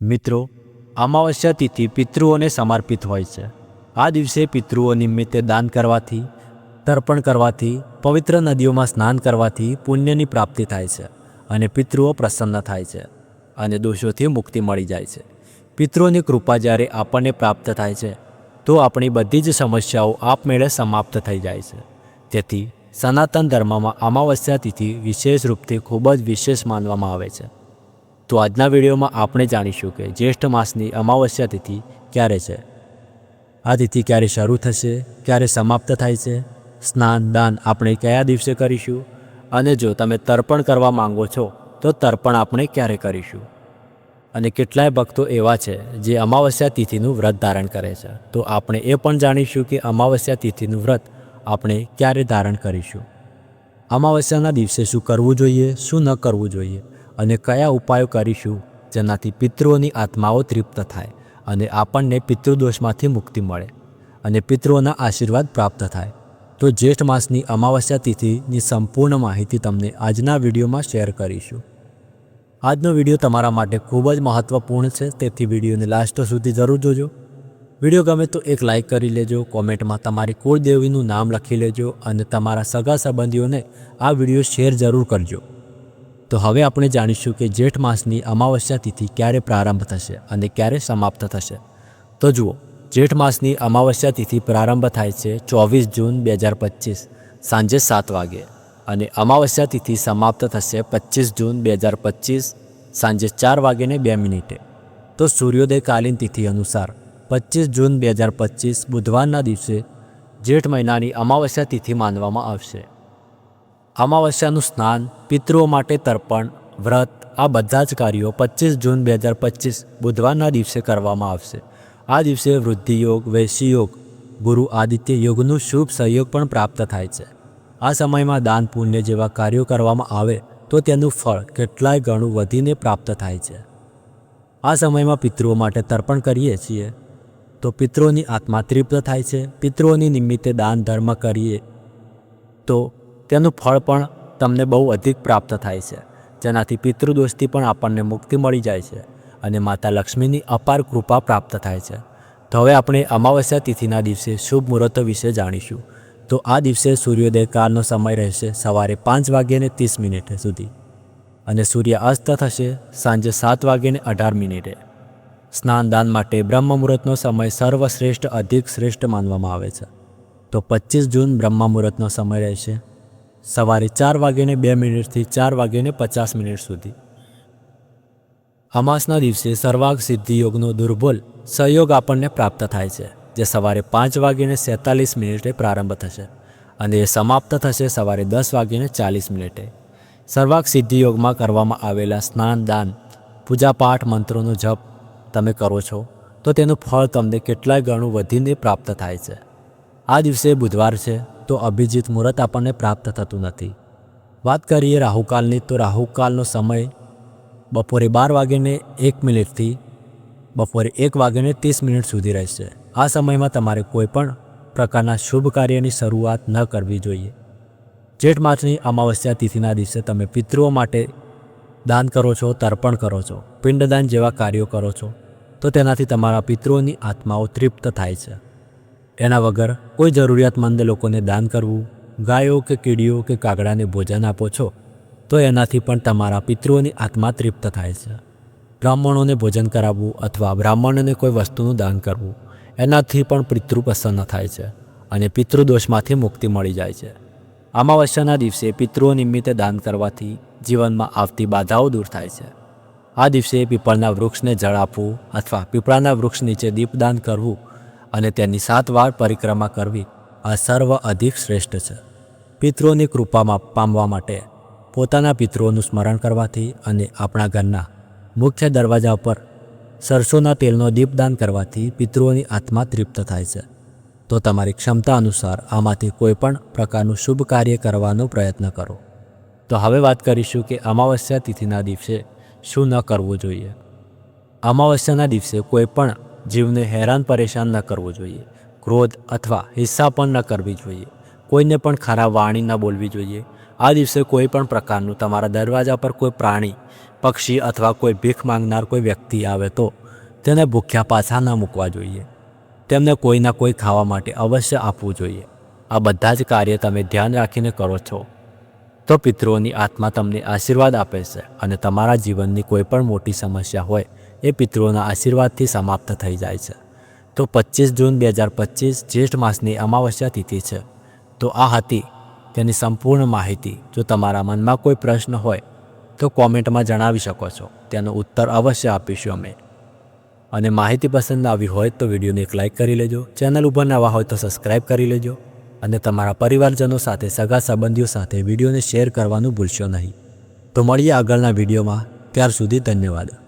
મિત્રો, અમાવસ્યા તિથિ પિતૃઓને સમર્પિત હોય છે. આ દિવસે પિતૃઓ નિમિત્તે દાન કરવાથી, તર્પણ કરવાથી, પવિત્ર નદીઓમાં સ્નાન કરવાથી પુણ્યની પ્રાપ્તિ થાય છે અને પિતૃઓ પ્રસન્ન થાય છે અને દોષોથી મુક્તિ મળી જાય છે. પિતૃઓની કૃપા જ્યારે આપણને પ્રાપ્ત થાય છે, તો આપણી બધી જ સમસ્યાઓ આપમેળે સમાપ્ત થઈ જાય છે. તેથી, સનાતન ધર્મમાં અમાવસ્યા તિથિ વિશેષ રૂપથી ખૂબ જ વિશેષ માનવામાં આવે છે. તો આજના વિડીયોમાં આપણે જાણીશું કે જ્યેષ્ઠ માસની અમાવસ્યા તિથિ ક્યારે છે. આ તિથિ ક્યારે શરૂ થશે, ક્યારે સમાપ્ત થાય છે, સ્નાન દાન આપણે કયા દિવસે કરીશું, અને જો તમે તર્પણ કરવા માંગો છો, તો તર્પણ આપણે ક્યારે કરીશું? અને કેટલાય ભક્તો એવા છે, જે અમાવસ્યા તિથિનું વ્રત ધારણ કરે છે. તો આપણે એ પણ જાણીશું કે અમાવસ્યા તિથિનું વ્રત આપણે ક્યારે ધારણ કરીશું? અમાવસ્યાના દિવસે શું કરવું જોઈએ, શું ન કરવું જોઈએ? અને કયા ઉપાયો કરીશું જેનાથી પિતૃઓની આત્માઓ તૃપ્ત થાય અને આપણને પિતૃદોષમાંથી મુક્તિ મળે અને પિતૃઓના આશીર્વાદ પ્રાપ્ત થાય. તો જ્યેષ્ઠ માસની અમાવસ્યા તિથિની સંપૂર્ણ માહિતી તમને આજના વિડીયોમાં શેર કરીશું. આજનો વીડિયો તમારા માટે ખૂબ જ મહત્ત્વપૂર્ણ છે, તેથી વિડીયોને લાસ્ટ સુધી જરૂર જોજો. વીડિયો ગમે તો એક લાઇક કરી લેજો, કોમેન્ટમાં તમારી કુળદેવીનું નામ લખી લેજો અને તમારા સગા સંબંધીઓને આ વીડિયો શેર જરૂર કરજો. તો હવે આપણે જાણીશું કે જેઠ માસની અમાવસ્યા તિથિ ક્યારે પ્રારંભ થશે અને ક્યારે સમાપ્ત થશે. તો જુઓ, જેઠ માસની અમાવસ્યા તિથિ પ્રારંભ થાય છે ચોવીસ જૂન બે હજાર પચીસ સાંજે સાત વાગે અને અમાવસ્યા તિથિ સમાપ્ત થશે પચીસ જૂન બે હજાર પચીસ સાંજે ચાર વાગ્યે બે મિનિટે. તો સૂર્યોદયકાલીન તિથિ અનુસાર પચીસ જૂન બે હજાર પચીસ બુધવારના દિવસે જેઠ મહિનાની અમાવસ્યા તિથિ માનવામાં આવશે. અમાવસ્યાનું સ્નાન, પિતૃઓ માટે તર્પણ, વ્રત, આ બધા જ કાર્યો પચીસ જૂન બે હજાર પચીસ બુધવારના દિવસે કરવામાં આવશે. આ દિવસે વૃદ્ધિ યોગ વૈશી યોગ, ગુરુ આદિત્ય યોગનું શુભ સહયોગ પણ પ્રાપ્ત થાય છે. આ સમયમાં દાન, પુણ્ય જેવા કાર્યો કરવામાં આવે તો તેનું ફળ કેટલાય ગણું વધીને પ્રાપ્ત થાય છે. આ સમયમાં પિતૃઓ માટે તર્પણ કરીએ છીએ તો પિતૃઓની આત્મા તૃપ્ત થાય છે. પિતૃઓની નિમિત્તે દાન, ધર્મ કરીએ તો તેનું ફળ પણ તમને બહુ અધિક પ્રાપ્ત થાય છે. જેનાથી પિતૃદોષથી પણ આપણને મુક્તિ મળી જાય છે અને માતા લક્ષ્મીની અપાર કૃપા પ્રાપ્ત થાય છે. તો હવે આપણે અમાવસ્યા તિથિના દિવસે શુભ મુહૂર્ત વિશે જાણીશું. તો આ દિવસે સૂર્યોદય કાળનો સમય રહેશે સવારે પાંચ વાગ્યાને ત્રીસ મિનિટે સુધી અને સૂર્ય અસ્ત થશે સાંજે સાત વાગ્યાને અઢાર મિનિટે. સ્નાનદાન માટે બ્રહ્મ મુહૂર્તનો સમય સર્વશ્રેષ્ઠ અધિક શ્રેષ્ઠ માનવામાં આવે છે. તો પચીસ જૂન બ્રહ્મ મુહૂર્તનો સમય રહેશે સવારે ચાર વાગ્યાને બે મિનિટથી ચાર વાગ્યાને પચાસ મિનિટ સુધી. અમાસના દિવસે સર્વાગ સિદ્ધિ યોગનો દુર્બોલ સહયોગ આપણને પ્રાપ્ત થાય છે, જે સવારે પાંચ વાગ્યાને સેતાલીસ મિનિટે પ્રારંભ થશે અને એ સમાપ્ત થશે સવારે દસ વાગ્યાને ચાલીસ મિનિટે. સર્વાગ સિદ્ધિ યોગમાં કરવામાં આવેલા સ્નાન, દાન પૂજાપાઠ મંત્રોનો જપ તમે કરો છો, તો તેનું ફળ તમને કેટલાય ગણું વધીને પ્રાપ્ત થાય છે. આ દિવસે બુધવાર છે તો અભિજીત મુહૂર્ત આપણને પ્રાપ્ત થતું નથી. વાત કરીએ રાહુકાલની તો રાહુકાલનો સમય બપોરે બાર વાગ્યાને એક મિનિટથી બપોરે એક વાગ્યાને ત્રીસ મિનિટ સુધી રહેશે. આ સમયમાં તમારે કોઈ પણ પ્રકારના શુભ કાર્યની શરૂઆત ન કરવી જોઈએ. જેઠ માસની અમાવસ્યા તિથિના દિવસે તમે પિતૃઓ માટે દાન કરો છો, તર્પણ કરો છો, પિંડદાન જેવા કાર્યો કરો છો, તો તેનાથી તમારા પિતૃઓની આત્માઓ તૃપ્ત થાય છે. એના વગર કોઈ જરૂરિયાતમંદ લોકોને દાન કરવું, ગાયો કે કીડીઓ કે કાગડાને ભોજન આપો છો, તો એનાથી પણ તમારા પિતૃઓની આત્મા તૃપ્ત થાય છે. બ્રાહ્મણોને ભોજન કરાવવું અથવા બ્રાહ્મણને કોઈ વસ્તુનું દાન કરવું, એનાથી પણ પિતૃ પ્રસન્ન થાય છે અને પિતૃદોષમાંથી મુક્તિ મળી જાય છે. અમાવસ્યાના દિવસે પિતૃઓ નિમિત્તે દાન કરવાથી જીવનમાં આવતી બાધાઓ દૂર થાય છે. આ દિવસે પીપળના વૃક્ષને જળ આપવું અથવા પીપળાના વૃક્ષ નીચે દીપદાન કરવું અને તેની સાત વાર પરિક્રમા કરવી આ સર્વ અધિક શ્રેષ્ઠ છે. પિતૃઓની કૃપામાં પામવા માટે પોતાના પિતૃઓનું સ્મરણ કરવાથી અને આપણા ઘરના મુખ્ય દરવાજા પર સરસોના તેલનો દીપદાન કરવાથી પિતૃઓની આત્મા તૃપ્ત થાય છે. તો તમારી ક્ષમતા અનુસાર આમાંથી કોઈપણ પ્રકારનું શુભ કાર્ય કરવાનો પ્રયત્ન કરો. તો હવે વાત કરીશું કે અમાવસ્યા તિથિના દિવસે શું ન કરવું જોઈએ. અમાવસ્યાના દિવસે કોઈ પણ જીવને હેરાન પરેશાન ન કરવું જોઈએ. ક્રોધ અથવા હિસ્સા પણ ન કરવી જોઈએ. કોઈને પણ ખરાબ વાણી ન બોલવી જોઈએ. આ દિવસે કોઈ પણ પ્રકારનું તમારા દરવાજા પર કોઈ પ્રાણી, પક્ષી અથવા કોઈ ભીખ માંગનાર કોઈ વ્યક્તિ આવે તો તેને ભૂખ્યા પાછા ન મૂકવા જોઈએ. તેમને કોઈના કોઈ ખાવા માટે અવશ્ય આપવું જોઈએ. આ બધા જ કાર્ય તમે ધ્યાન રાખીને કરો છો. તો પિતૃઓની આત્મા તમને આશીર્વાદ આપે છે અને તમારા જીવનની કોઈ પણ મોટી સમસ્યા હોય એ પિતૃઓના આશીર્વાદથી સમાપ્ત થઈ જાય છે. તો પચીસ જૂન બે હજાર પચીસ જ્યેષ્ઠ માસની અમાવસ્યા તિથિ છે. તો આ હતી તેની સંપૂર્ણ માહિતી. જો તમારા મનમાં કોઈ પ્રશ્ન હોય, તો કોમેન્ટમાં જણાવી શકો છો. તેનો ઉત્તર અવશ્ય આપીશું અમે. અને માહિતી પસંદ આવી હોય તો વિડીયોને એક લાઇક કરી લેજો. ચેનલ ઉપર નવા હોય તો સબસ્ક્રાઇબ કરી લેજો. અને તમારા પરિવારજનો સાથે, સગા સંબંધીઓ સાથે વિડીયોને શેર કરવાનું ભૂલશો નહીં. તો મળીએ આગળના વિડીયોમાં. ત્યાર સુધી ધન્યવાદ.